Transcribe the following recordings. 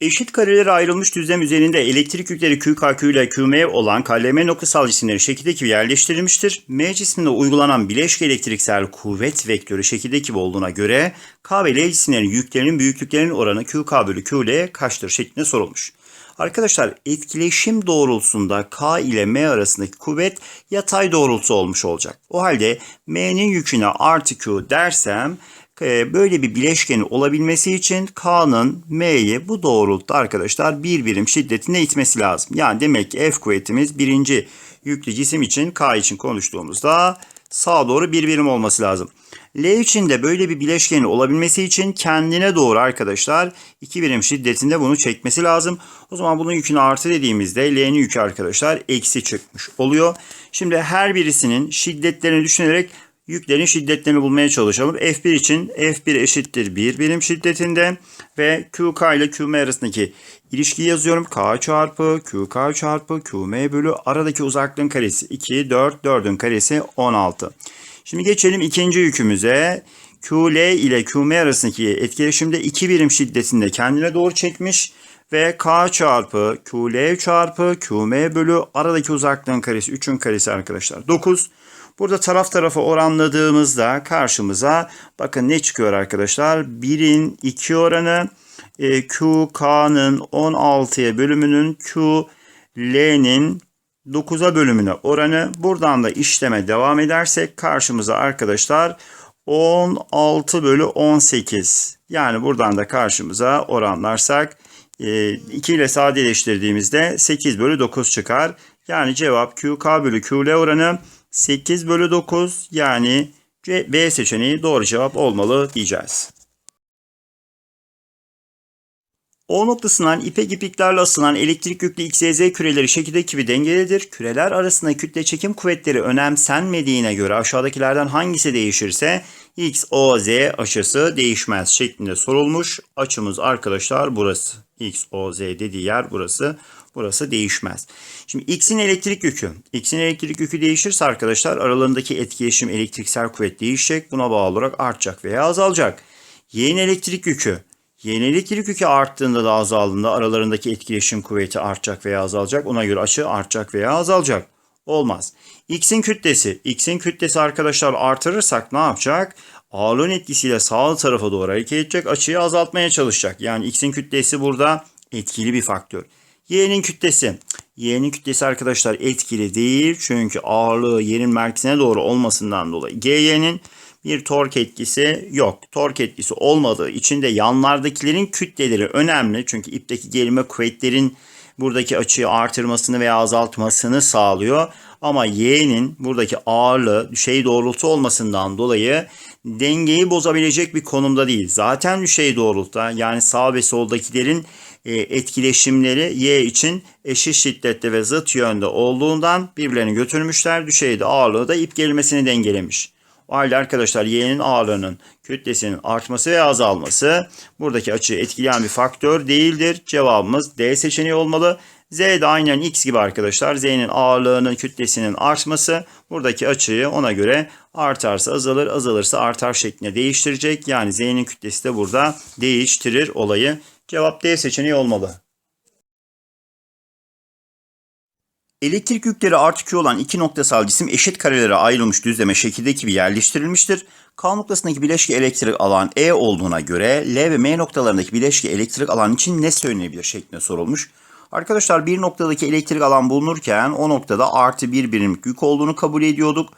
Eşit karelere ayrılmış düzlem üzerinde elektrik yükleri QKQ ile QM olan KLM noktasal cisimleri şekildeki gibi yerleştirilmiştir. M cisminde uygulanan bileşke elektriksel kuvvet vektörü şekildeki gibi olduğuna göre K ve L cisimlerin yüklerinin büyüklüklerinin oranı QK bölü QL kaçtır şeklinde sorulmuş. Arkadaşlar etkileşim doğrultusunda K ile M arasındaki kuvvet yatay doğrultusu olmuş olacak. O halde M'nin yüküne artı Q dersem böyle bir bileşkenin olabilmesi için K'nın M'yi bu doğrultuda arkadaşlar bir birim şiddetinde itmesi lazım. Yani demek ki F kuvvetimiz birinci yüklü cisim için K için konuştuğumuzda sağa doğru bir birim olması lazım. L için de böyle bir bileşkenin olabilmesi için kendine doğru arkadaşlar iki birim şiddetinde bunu çekmesi lazım. O zaman bunun yükünü artı dediğimizde L'nin yükü arkadaşlar eksi çıkmış oluyor. Şimdi her birisinin şiddetlerini düşünerek yüklerin şiddetlerini bulmaya çalışalım. F1 için F1 eşittir 1 birim şiddetinde ve QK ile QM arasındaki ilişkiyi yazıyorum. K çarpı QK çarpı QM bölü aradaki uzaklığın karesi 2, 4, 4'ün karesi 16. Şimdi geçelim ikinci yükümüze. QL ile QM arasındaki etkileşimde 2 birim şiddetinde kendine doğru çekmiş ve K çarpı QL çarpı QM bölü aradaki uzaklığın karesi 3'ün karesi arkadaşlar 9. Burada taraf tarafa oranladığımızda karşımıza bakın ne çıkıyor arkadaşlar? 1'in 2 oranı e, QK'nın 16'ya bölümünün QL'nin 9'a bölümüne oranı. Buradan da işleme devam edersek karşımıza arkadaşlar 16 bölü 18. Yani buradan da karşımıza oranlarsak 2 ile sadeleştirdiğimizde 8 bölü 9 çıkar. Yani cevap QK bölü QL oranı 8 bölü 9 yani C, B seçeneği doğru cevap olmalı diyeceğiz. O noktasından ipek ipliklerle asılan elektrik yüklü XYZ küreleri şekildeki gibi dengelidir. Küreler arasında kütle çekim kuvvetleri önemsenmediğine göre aşağıdakilerden hangisi değişirse X, O, Z aşısı değişmez şeklinde sorulmuş. Açımız arkadaşlar burası. X, O, Z dediği yer burası. Burası değişmez. Şimdi X'in elektrik yükü. X'in elektrik yükü değişirse arkadaşlar aralarındaki etkileşim elektriksel kuvvet değişecek. Buna bağlı olarak artacak veya azalacak. Y'nin elektrik yükü. Y'nin elektrik yükü arttığında da azaldığında aralarındaki etkileşim kuvveti artacak veya azalacak. Ona göre açı artacak veya azalacak. Olmaz. X'in kütlesi. X'in kütlesi arkadaşlar artırırsak ne yapacak? Ağırlığın etkisiyle sağ tarafa doğru hareket edecek. Açıyı azaltmaya çalışacak. Yani X'in kütlesi burada etkili bir faktör. Y'nin kütlesi. Y'nin kütlesi arkadaşlar etkili değil. Çünkü ağırlığı yerin merkezine doğru olmasından dolayı. GY'nin bir tork etkisi yok. Tork etkisi olmadığı için de yanlardakilerin kütleleri önemli. Çünkü ipteki gerilme kuvvetlerin buradaki açıyı artırmasını veya azaltmasını sağlıyor. Ama Y'nin buradaki ağırlığı düşey doğrultu olmasından dolayı dengeyi bozabilecek bir konumda değil. Zaten düşey doğrultuda yani sağ ve soldakilerin etkileşimleri Y için eşit şiddette ve zıt yönde olduğundan birbirlerini götürmüşler. Düşeyde ağırlığı da ip gerilmesini dengelemiş. O halde arkadaşlar Y'nin ağırlığının kütlesinin artması veya azalması buradaki açıyı etkileyen bir faktör değildir. Cevabımız D seçeneği olmalı. Z de aynen X gibi arkadaşlar. Z'nin ağırlığının kütlesinin artması buradaki açıyı ona göre artarsa azalır, azalırsa artar şeklinde değiştirecek. Yani Z'nin kütlesi de burada değiştirir olayı. Cevap D seçeneği olmalı. Elektrik yükleri artı olan iki noktasal cisim eşit karelere ayrılmış düzleme şekildeki gibi yerleştirilmiştir. K noktasındaki bileşke elektrik alan E olduğuna göre L ve M noktalarındaki bileşke elektrik alan için ne söylenebilir şeklinde sorulmuş. Arkadaşlar bir noktadaki elektrik alan bulunurken o noktada artı bir birimlik yük olduğunu kabul ediyorduk.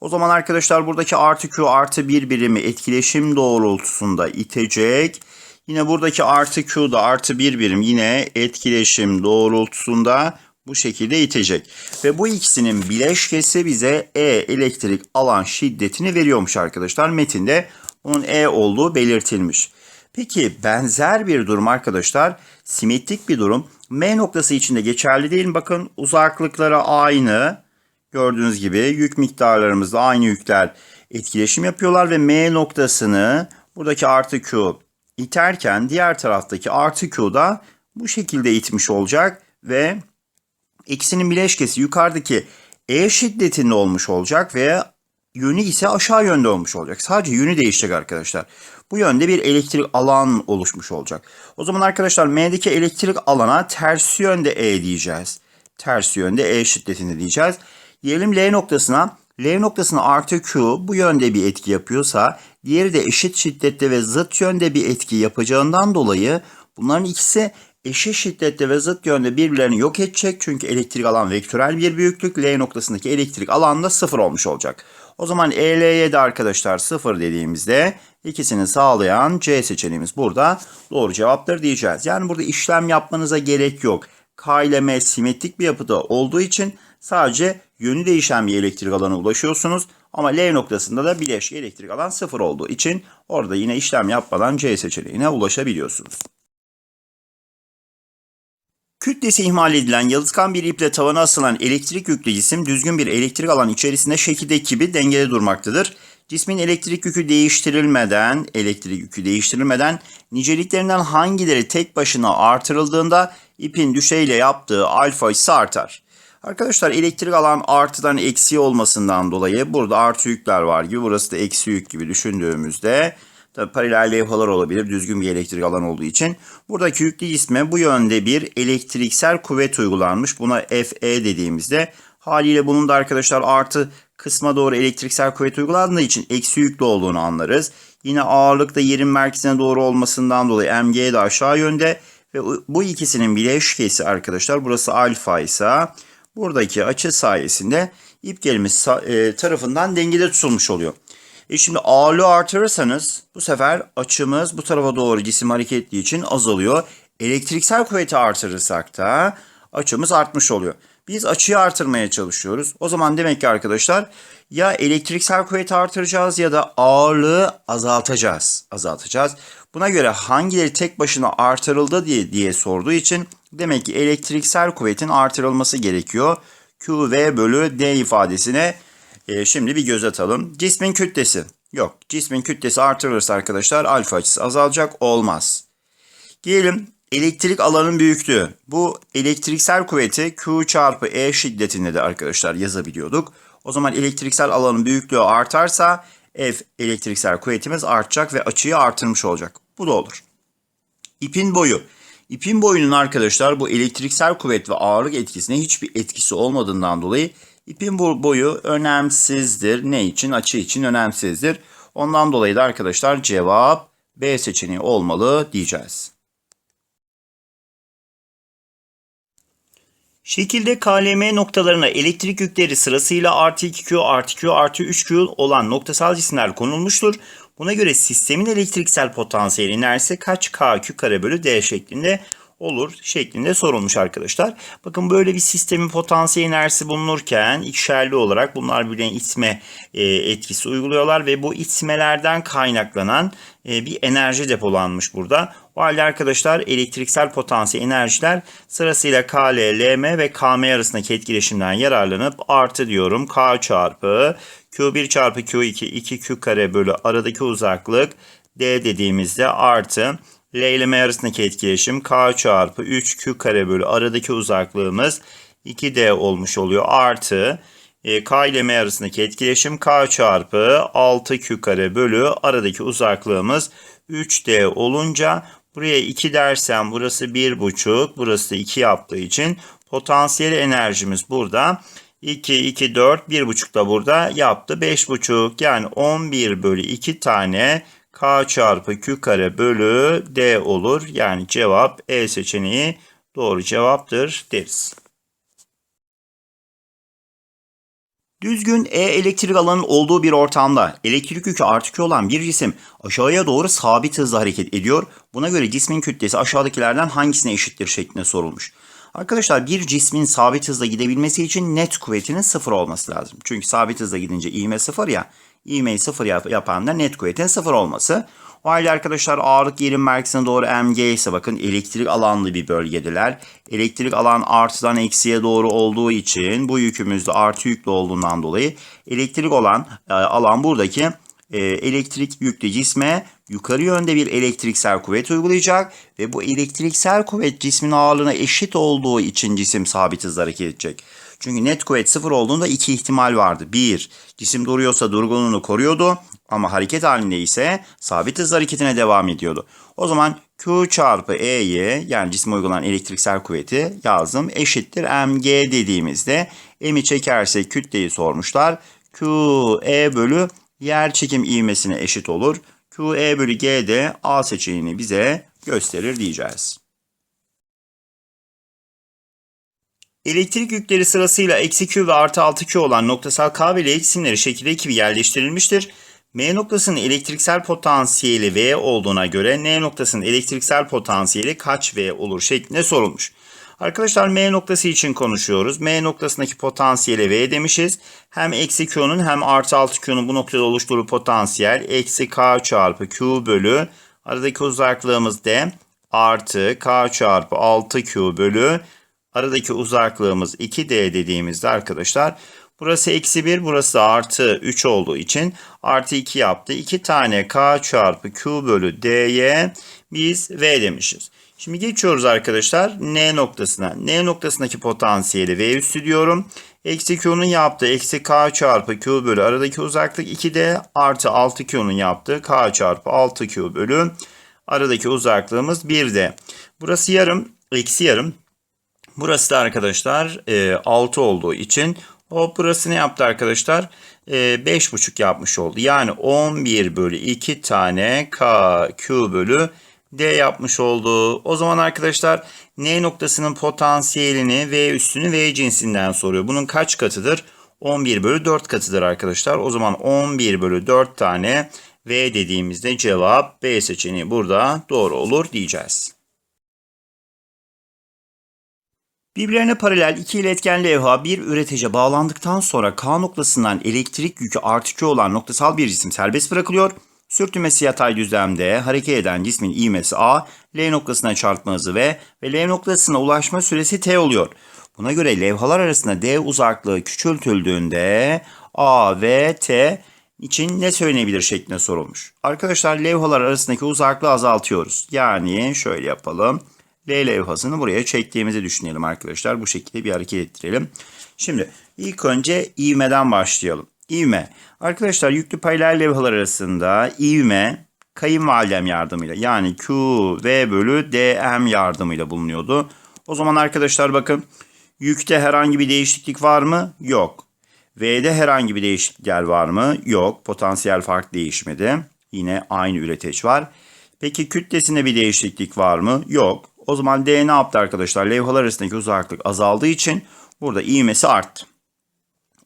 O zaman arkadaşlar buradaki artı Q artı bir birimi etkileşim doğrultusunda itecek. Yine buradaki artı Q da artı bir birim yine etkileşim doğrultusunda bu şekilde itecek. Ve bu ikisinin bileşkesi bize E elektrik alan şiddetini veriyormuş arkadaşlar. Metinde bunun E olduğu belirtilmiş. Peki benzer bir durum arkadaşlar simetrik bir durum M noktası içinde geçerli değil? Bakın uzaklıkları aynı. Gördüğünüz gibi yük miktarlarımızda aynı yükler etkileşim yapıyorlar ve M noktasını buradaki artı Q iterken diğer taraftaki artı Q da bu şekilde itmiş olacak ve ikisinin bileşkesi yukarıdaki E şiddetinde olmuş olacak ve yönü ise aşağı yönde olmuş olacak. Sadece yönü değişecek arkadaşlar. Bu yönde bir elektrik alan oluşmuş olacak. O zaman arkadaşlar M'deki elektrik alana ters yönde E diyeceğiz. Ters yönde E şiddetinde diyeceğiz. Diyelim L noktasına. L noktasına artı Q bu yönde bir etki yapıyorsa diğeri de eşit şiddette ve zıt yönde bir etki yapacağından dolayı bunların ikisi eşit şiddette ve zıt yönde birbirlerini yok edecek. Çünkü elektrik alan vektörel bir büyüklük. L noktasındaki elektrik alan da sıfır olmuş olacak. O zaman EL'ye de arkadaşlar sıfır dediğimizde ikisini sağlayan C seçeneğimiz burada doğru cevaptır diyeceğiz. Yani burada işlem yapmanıza gerek yok. K ile M simetrik bir yapıda olduğu için sadece yönü değişen bir elektrik alana ulaşıyorsunuz. Ama L noktasında da bileşik elektrik alan sıfır olduğu için orada yine işlem yapmadan C seçeneğine ulaşabiliyorsunuz. Kütlesi ihmal edilen yalıtkan bir iple tavana asılan elektrik yüklü cisim düzgün bir elektrik alan içerisinde şekildeki gibi dengede durmaktadır. Cismin elektrik yükü değiştirilmeden, elektrik yükü değiştirilmeden niceliklerinden hangileri tek başına artırıldığında ipin düşeyle yaptığı alfa açısı artar. Arkadaşlar elektrik alan artıdan eksi olmasından dolayı burada artı yükler var gibi burası da eksi yük gibi düşündüğümüzde Tabi paralel levhalar olabilir düzgün bir elektrik alan olduğu için. Buradaki yüklü cisme bu yönde bir elektriksel kuvvet uygulanmış. Buna FE dediğimizde haliyle bunun da arkadaşlar artı kısma doğru elektriksel kuvvet uygulandığı için eksi yüklü olduğunu anlarız. Yine ağırlık da yerin merkezine doğru olmasından dolayı MG de aşağı yönde ve bu ikisinin bileşkesi arkadaşlar burası alfa ise buradaki açı sayesinde ip gelimiz e, tarafından dengede tutulmuş oluyor. E şimdi ağırlığı artırırsanız bu sefer açımız bu tarafa doğru cisim hareketli için azalıyor. Elektriksel kuvveti artırırsak da açımız artmış oluyor. Biz açıyı artırmaya çalışıyoruz. O zaman demek ki arkadaşlar ya elektriksel kuvveti artıracağız ya da ağırlığı azaltacağız. Azaltacağız. Buna göre hangileri tek başına artırıldı diye diye sorduğu için demek ki elektriksel kuvvetin artırılması gerekiyor. QV bölü D ifadesine e, şimdi bir göz atalım. Cismin kütlesi. Yok. Cismin kütlesi artırılırsa arkadaşlar alfa açısı azalacak. Olmaz. Diyelim elektrik alanın büyüklüğü. Bu elektriksel kuvveti Q çarpı E şiddetinde de arkadaşlar yazabiliyorduk. O zaman elektriksel alanın büyüklüğü artarsa F elektriksel kuvvetimiz artacak ve açıyı artırmış olacak. Bu da olur. İpin boyu. İpin boyunun arkadaşlar bu elektriksel kuvvet ve ağırlık etkisine hiçbir etkisi olmadığından dolayı İpin boyu önemsizdir. Ne için? Açı için önemsizdir. Ondan dolayı da arkadaşlar cevap B seçeneği olmalı diyeceğiz. Şekilde KLM noktalarına elektrik yükleri sırasıyla artı 2Q, artı Q, artı 3Q olan noktasal cisimler konulmuştur. Buna göre sistemin elektriksel potansiyeli inerse kaç KQ kare bölü D şeklinde olur şeklinde sorulmuş arkadaşlar. Bakın böyle bir sistemin potansiyel enerjisi bulunurken ikişerli olarak bunlar birbirine itme e, etkisi uyguluyorlar ve bu itmelerden kaynaklanan e, bir enerji depolanmış burada. O halde arkadaşlar elektriksel potansiyel enerjiler sırasıyla KL, LM ve KM arasındaki etkileşimden yararlanıp artı diyorum K çarpı Q1 çarpı Q2 2Q kare bölü aradaki uzaklık D dediğimizde artı L ile M arasındaki etkileşim K çarpı 3Q kare bölü aradaki uzaklığımız 2D olmuş oluyor. Artı e, K ile M arasındaki etkileşim K çarpı 6Q kare bölü aradaki uzaklığımız 3D olunca buraya 2 dersem burası 1,5 burası da 2 yaptığı için potansiyel enerjimiz burada 2, 2, 4, 1,5 da burada yaptı 5,5 yani 11 bölü 2 tane K çarpı Q kare bölü D olur. Yani cevap E seçeneği doğru cevaptır deriz. Düzgün E elektrik alanının olduğu bir ortamda elektrik yükü artı Q olan bir cisim aşağıya doğru sabit hızla hareket ediyor. Buna göre cismin kütlesi aşağıdakilerden hangisine eşittir şeklinde sorulmuş. Arkadaşlar bir cismin sabit hızla gidebilmesi için net kuvvetinin sıfır olması lazım. Çünkü sabit hızla gidince ivme sıfır ya ivmeyi sıfır yap yapan da net kuvvetin sıfır olması. O arkadaşlar ağırlık yerin merkezine doğru mg ise bakın elektrik alanlı bir bölgedeler. Elektrik alan artıdan eksiye doğru olduğu için bu yükümüz de artı yüklü olduğundan dolayı elektrik olan e, alan buradaki e, elektrik yüklü cisme yukarı yönde bir elektriksel kuvvet uygulayacak ve bu elektriksel kuvvet cismin ağırlığına eşit olduğu için cisim sabit hızla hareket edecek. Çünkü net kuvvet sıfır olduğunda iki ihtimal vardı. Bir, cisim duruyorsa durgunluğunu koruyordu ama hareket halinde ise sabit hız hareketine devam ediyordu. O zaman Q çarpı E'yi yani cisme uygulanan elektriksel kuvveti yazdım eşittir mg dediğimizde m'i çekersek kütleyi sormuşlar. Q E bölü yer çekim ivmesine eşit olur. Q E bölü G de A seçeneğini bize gösterir diyeceğiz. Elektrik yükleri sırasıyla eksi Q ve artı 6 Q olan noktasal K ve L cisimleri şekilde gibi yerleştirilmiştir. M noktasının elektriksel potansiyeli V olduğuna göre N noktasının elektriksel potansiyeli kaç V olur şeklinde sorulmuş. Arkadaşlar M noktası için konuşuyoruz. M noktasındaki potansiyeli V demişiz. Hem eksi Q'nun hem artı 6 Q'nun bu noktada oluşturduğu potansiyel eksi K çarpı Q bölü aradaki uzaklığımız D artı K çarpı 6Q bölü aradaki uzaklığımız 2D dediğimizde arkadaşlar burası eksi 1 burası artı 3 olduğu için artı 2 yaptı. 2 tane K çarpı Q bölü D'ye biz V demişiz. Şimdi geçiyoruz arkadaşlar N noktasına. N noktasındaki potansiyeli V üstü diyorum. Eksi Q'nun yaptığı eksi K çarpı Q bölü aradaki uzaklık 2D artı 6Q'nun yaptığı K çarpı 6Q bölü aradaki uzaklığımız 1D. Burası yarım eksi yarım. Burası da arkadaşlar e, 6 olduğu için o burası ne yaptı arkadaşlar? E, 5,5 yapmış oldu. Yani 11 bölü 2 tane K Q bölü D yapmış oldu. O zaman arkadaşlar N noktasının potansiyelini V üstünü V cinsinden soruyor. Bunun kaç katıdır? 11 bölü 4 katıdır arkadaşlar. O zaman 11 bölü 4 tane V dediğimizde cevap B seçeneği burada doğru olur diyeceğiz. Birbirlerine paralel iki iletken levha bir üretece bağlandıktan sonra K noktasından elektrik yükü artı olan noktasal bir cisim serbest bırakılıyor. Sürtünmesi yatay düzlemde hareket eden cismin ivmesi A, L noktasına çarpma hızı V ve L noktasına ulaşma süresi T oluyor. Buna göre levhalar arasında D uzaklığı küçültüldüğünde A ve T için ne söylenebilir şeklinde sorulmuş. Arkadaşlar levhalar arasındaki uzaklığı azaltıyoruz. Yani şöyle yapalım. L levhasını buraya çektiğimizi düşünelim arkadaşlar. Bu şekilde bir hareket ettirelim. Şimdi ilk önce ivmeden başlayalım. İvme. Arkadaşlar yüklü paralel levhalar arasında ivme kayınvalidem yardımıyla yani Q, V bölü DM yardımıyla bulunuyordu. O zaman arkadaşlar bakın yükte herhangi bir değişiklik var mı? Yok. V'de herhangi bir değişiklikler var mı? Yok. Potansiyel fark değişmedi. Yine aynı üreteç var. Peki kütlesinde bir değişiklik var mı? Yok. O zaman D ne yaptı arkadaşlar? Levhalar arasındaki uzaklık azaldığı için burada ivmesi arttı.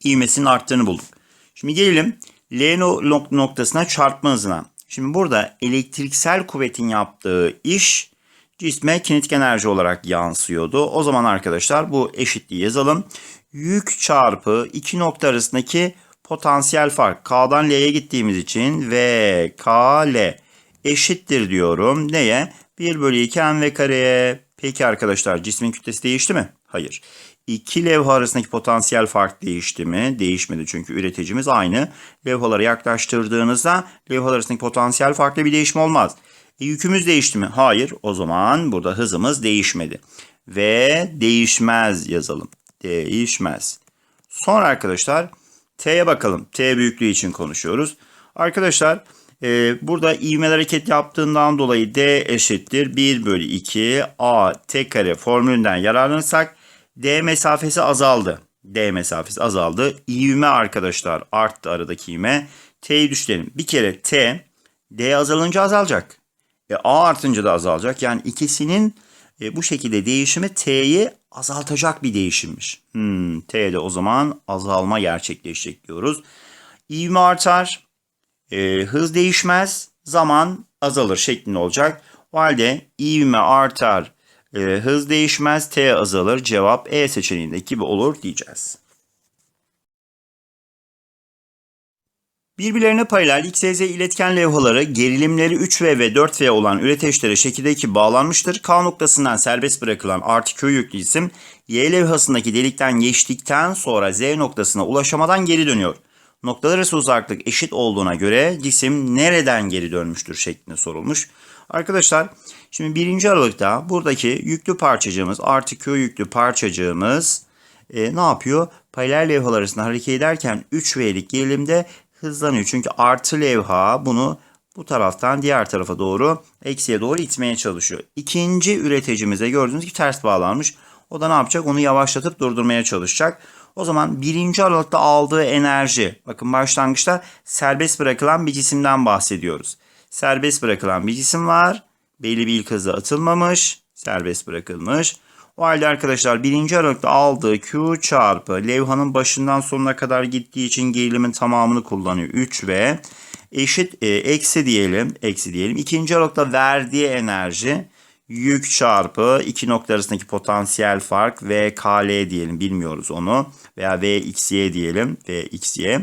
İvmesinin arttığını bulduk. Şimdi gelelim L noktasına çarpma hızına. Şimdi burada elektriksel kuvvetin yaptığı iş cisme kinetik enerji olarak yansıyordu. O zaman arkadaşlar bu eşitliği yazalım. Yük çarpı iki nokta arasındaki potansiyel fark. K'dan L'ye gittiğimiz için V, K, L eşittir diyorum. Neye? 1 bölü 2 mv kareye. Peki arkadaşlar cismin kütlesi değişti mi? Hayır. İki levha arasındaki potansiyel fark değişti mi? Değişmedi çünkü üreticimiz aynı. Levhaları yaklaştırdığınızda levhalar arasındaki potansiyel farklı bir değişim olmaz. E, yükümüz değişti mi? Hayır. O zaman burada hızımız değişmedi. Ve değişmez yazalım. Değişmez. Sonra arkadaşlar T'ye bakalım. T büyüklüğü için konuşuyoruz. Arkadaşlar e, burada ivmeler hareket yaptığından dolayı D eşittir 1 bölü 2 A T kare formülünden yararlanırsak D mesafesi azaldı. D mesafesi azaldı. İvme arkadaşlar arttı aradaki ivme. T'yi düşünelim. Bir kere T D azalınca azalacak. E, A artınca da azalacak. Yani ikisinin e, bu şekilde değişimi T'yi azaltacak bir değişimmiş. Hmm, T'de o zaman azalma gerçekleşecek diyoruz. İvme artar. E, hız değişmez. Zaman azalır şeklinde olacak. O halde ivme artar. E, hız değişmez. T azalır. Cevap E seçeneğindeki gibi olur diyeceğiz. Birbirlerine paralel XYZ iletken levhaları gerilimleri 3V ve 4V olan üreteçlere şekildeki bağlanmıştır. K noktasından serbest bırakılan artı Q yüklü cisim Y levhasındaki delikten geçtikten sonra Z noktasına ulaşamadan geri dönüyor. Noktalar arası uzaklık eşit olduğuna göre cisim nereden geri dönmüştür şeklinde sorulmuş. Arkadaşlar şimdi birinci aralıkta buradaki yüklü parçacığımız artı Q yüklü parçacığımız e, ne yapıyor? Paralel levhalar arasında hareket ederken 3V'lik gerilimde hızlanıyor. Çünkü artı levha bunu bu taraftan diğer tarafa doğru eksiye doğru itmeye çalışıyor. İkinci üreticimize gördüğünüz gibi ters bağlanmış. O da ne yapacak? Onu yavaşlatıp durdurmaya çalışacak. O zaman birinci aralıkta aldığı enerji, bakın başlangıçta serbest bırakılan bir cisimden bahsediyoruz. Serbest bırakılan bir cisim var. Belli bir ilk hızla atılmamış, serbest bırakılmış. O halde arkadaşlar birinci aralıkta aldığı Q çarpı levhanın başından sonuna kadar gittiği için gerilimin tamamını kullanıyor. 3 ve eşit e, eksi diyelim, eksi diyelim. İkinci aralıkta verdiği enerji yük çarpı iki nokta arasındaki potansiyel fark v kl diyelim bilmiyoruz onu veya v xy diyelim v xy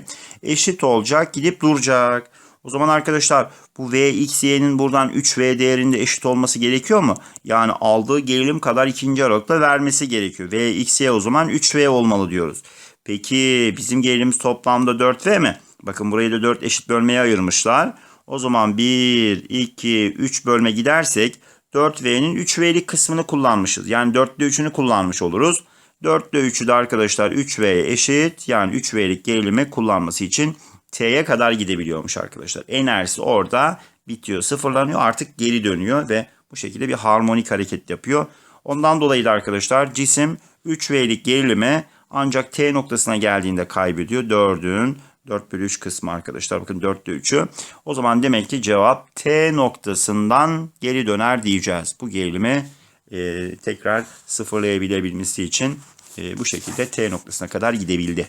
eşit olacak gidip duracak. O zaman arkadaşlar bu v xy'nin buradan 3v değerinde eşit olması gerekiyor mu? Yani aldığı gerilim kadar ikinci aralıkta vermesi gerekiyor. v xy o zaman 3v olmalı diyoruz. Peki bizim gerilimimiz toplamda 4v mi? Bakın burayı da 4 eşit bölmeye ayırmışlar. O zaman 1, 2, 3 bölme gidersek 4V'nin 3V'lik kısmını kullanmışız. Yani 4'te 3'ünü kullanmış oluruz. 4'te 3'ü de arkadaşlar 3V'ye eşit. Yani 3V'lik gerilimi kullanması için T'ye kadar gidebiliyormuş arkadaşlar. Enerjisi orada bitiyor, sıfırlanıyor. Artık geri dönüyor ve bu şekilde bir harmonik hareket yapıyor. Ondan dolayı da arkadaşlar cisim 3V'lik gerilimi ancak T noktasına geldiğinde kaybediyor. 4'ün 4 bölü 3 kısmı arkadaşlar. Bakın 4'te 3'ü. O zaman demek ki cevap T noktasından geri döner diyeceğiz. Bu gerilimi e, tekrar sıfırlayabilebilmesi için e, bu şekilde T noktasına kadar gidebildi.